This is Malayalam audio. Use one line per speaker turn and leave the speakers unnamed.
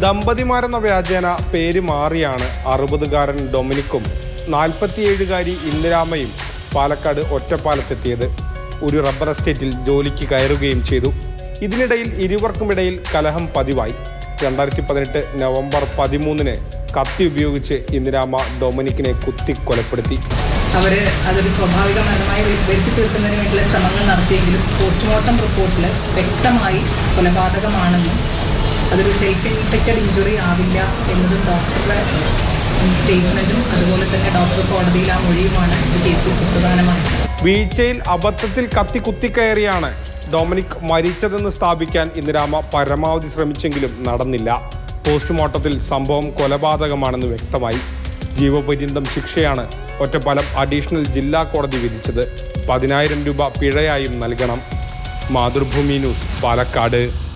ദമ്പതിമാരെന്ന വ്യാജേന പേര് മാറിയാണ് അറുപതുകാരൻ ഡൊമിനിക്കും നാൽപ്പത്തിയേഴുകാരി ഇന്ദിരാമയും പാലക്കാട് ഒറ്റപ്പാലത്തെത്തിയത്. ഒരു റബ്ബർ എസ്റ്റേറ്റിൽ ജോലിക്ക് കയറുകയും ചെയ്തു. ഇതിനിടയിൽ ഇരുവർക്കുമിടയിൽ കലഹം പതിവായി. രണ്ടായിരത്തി പതിനെട്ട് നവംബർ പതിമൂന്നിന് കത്തി ഉപയോഗിച്ച് ഇന്ദിരാമ ഡൊമിനിക്കിനെ കുത്തി കൊലപ്പെടുത്തി
അവർ അതൊരു സ്വാഭാവിക മരണമായി വരു- വരുത്തി തീർക്കുന്നതിന് വേണ്ടിയുള്ള ശ്രമങ്ങൾ നടത്തിയെങ്കിലും പോസ്റ്റ്മോർട്ടം റിപ്പോർട്ടിൽ വ്യക്തമായി കൊലപാതകമാണെന്നും അതൊരു സെൽഫ് ഇൻഫെക്റ്റഡ് ഇഞ്ചുറി ആവില്ല എന്നതും ഡോക്ടറുടെ സ്റ്റേറ്റ്മെന്റും അതുപോലെ തന്നെ ഡോക്ടർ കോടതിയിൽ ആ മൊഴിയുമാണ് ഈ കേസിൽ സുപ്രധാനമായത്
വീഴ്ചയിൽ അബദ്ധത്തിൽ കത്തി കുത്തിക്കയറിയാണ് ഡൊമിനിക് മരിച്ചതെന്ന് സ്ഥാപിക്കാൻ ഇന്ദിരാമ പരമാവധി ശ്രമിച്ചെങ്കിലും നടന്നില്ല. പോസ്റ്റ്മോർട്ടത്തിൽ സംഭവം കൊലപാതകമാണെന്ന് വ്യക്തമായി. ജീവപര്യന്തം ശിക്ഷയാണ് ഒറ്റപ്പാലം അഡീഷണൽ ജില്ലാ കോടതി വിധിച്ചത്. പതിനായിരം രൂപ പിഴയായും നൽകണം. മാതൃഭൂമി ന്യൂസ് പാലക്കാട്.